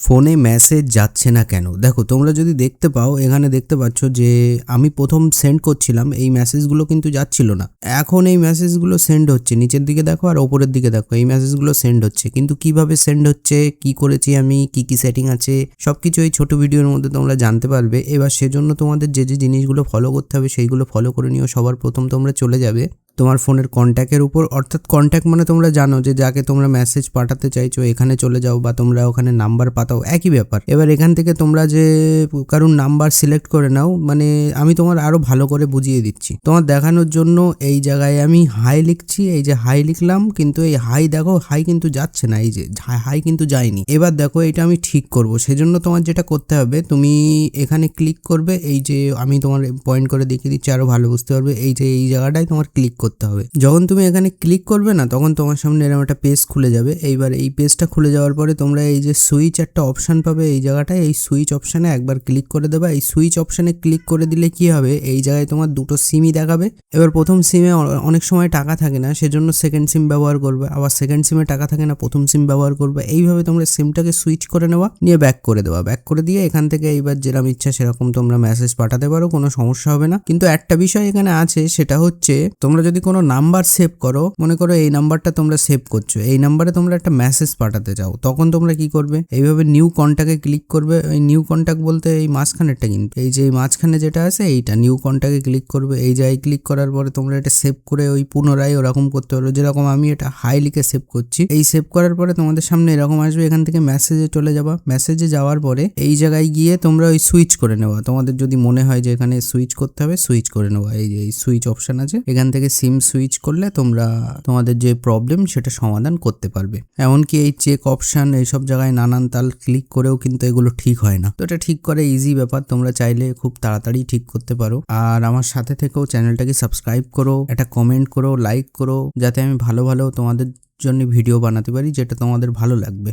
ফোনে মেসেজ যাচ্ছে না কেন? দেখো, তোমরা যদি দেখতে পাও, এখানে দেখতে পাচ্ছ যে আমি প্রথম সেন্ড করছিলাম, এই মেসেজগুলো কিন্তু যাচ্ছিল না। এখন এই মেসেজগুলো সেন্ড হচ্ছে, নিচের দিকে দেখো আর ওপরের দিকে দেখো, এই মেসেজগুলো সেন্ড হচ্ছে। কিন্তু কীভাবে সেন্ড হচ্ছে, কি করেছি আমি, কি কি সেটিং আছে, সবকিছু এই ছোট ভিডিওর মধ্যে তোমরা জানতে পারবে। এবার সেজন্য তোমাদের যে যে জিনিসগুলো ফলো করতে হবে, সেইগুলো ফলো করে নিও। সবার প্রথম তোমরা চলে যাবে। তোমার ফোনের কন্ট্যাক্টের উপর, অর্থাৎ কন্ট্যাক্ট মানে তোমরা জানো যে যাকে তোমরা মেসেজ পাঠাতে চাইছো, এখানে চলে যাও বা তোমরা ওখানে নাম্বার পাতাও, একই ব্যাপার। এবার এখান থেকে তোমরা যে কারুর নাম্বার সিলেক্ট করে নাও মানে আমি তোমার আরও ভালো করে বুঝিয়ে দিচ্ছি। তোমার দেখানোর জন্য এই জায়গায় আমি হাই লিখছি, এই যে হাই লিখলাম, কিন্তু এই হাই দেখো হাই কিন্তু যাচ্ছে না, এই যে হাই কিন্তু যায়নি। এবার দেখো এটা আমি ঠিক করব, সেজন্য তোমার যেটা করতে হবে, তুমি এখানে ক্লিক করবে, এই যে আমি তোমার পয়েন্ট করে দেখিয়ে দিচ্ছি, আরও ভালো বুঝতে পারবে, এই যে এই জায়গাটায় তোমার ক্লিক করতে হবে। যখন তুমি এখানে ক্লিক করবে না, তখন তোমার সামনে এরকম একটা পেজ খুলে যাবে। এইবার এই পেজটা খুলে যাওয়ার পরে তোমরা এই যে সুইচ একটা অপশান পাবে এই জায়গাটায়। এই সুইচ অপশানে একবার ক্লিক করে দেবে। এই সুইচ অপশানে ক্লিক করে দিলে কি হবে? এই জায়গায় তোমার দুটো সিমই দেখাবে। এবার প্রথম সিমে অনেক সময় টাকা থাকে না, সেজন্য সেকেন্ড সিম ব্যবহার করবে। আবার সেকেন্ড সিমে টাকা থাকে না, প্রথম সিম ব্যবহার করবে। এইভাবে তোমরা সিমটাকে সুইচ করে নেওয়া, নিয়ে ব্যাক করে দেওয়া। ব্যাক করে দিয়ে এখান থেকে এইবার যেরকম ইচ্ছা সেরকম তোমরা মেসেজ পাঠাতে পারো, কোনো সমস্যা হবে না। কিন্তু একটা বিষয় এখানে আছে, সেটা হচ্ছে তোমরা যদি কোনো নাম্বার সেভ করো, মনে করো এই নাম্বারটা তোমরা সেভ করছ, এই নাম্বারে তোমরা একটা মেসেজ পাঠাতে চাও তখন তোমরা কি করবে? এইভাবে নিউ কন্ট্যাক্টে ক্লিক করবে ওই নিউ কন্ট্যাক্ট বলতে এই মাঝখানেরটা কিন্তু, এই যে এই মাঝখানে যেটা আছে এইটা নিউ কন্ট্যাক্টে ক্লিক করবে, এই জায়গায় ক্লিক করার পরে তোমরা এটা সেভ করে ওই পুনরায় ওরকম করতে পারো, যেরকম আমি এটা হাই লিখে সেভ করছি, এই সেভ করার পরে তোমাদের সামনে এরকম আসবে, এখান থেকে মেসেজে চলে যাবা মেসেজে যাওয়ার পরে এই জায়গায় গিয়ে তোমরা ওই সুইচ করে নেওয়া, তোমাদের যদি মনে হয় যে এখানে সুইচ করতে হবে সুইচ করে নেওয়া, এই যে এই সুইচ অপশন আছে, এখান থেকে সিম সুইচ করলে তোমরা তোমাদের যে প্রবলেম সেটা সমাধান করতে পারবে। এমনকি এই চেক অপশন এইসব জায়গায় নানান তাল ক্লিক করেও কিন্তু এগুলো ঠিক হয় না। তো এটা ঠিক করে ইজি ব্যাপার, তোমরা চাইলে খুব তাড়াতাড়ি ঠিক করতে পারো। আর আমার সাথে থেকেও চ্যানেলটাকে সাবস্ক্রাইব করো, একটা কমেন্ট করো লাইক করো, যাতে আমি ভালো ভালো তোমাদের জন্য ভিডিও বানাতে পারি, যেটা তোমাদের ভালো লাগবে।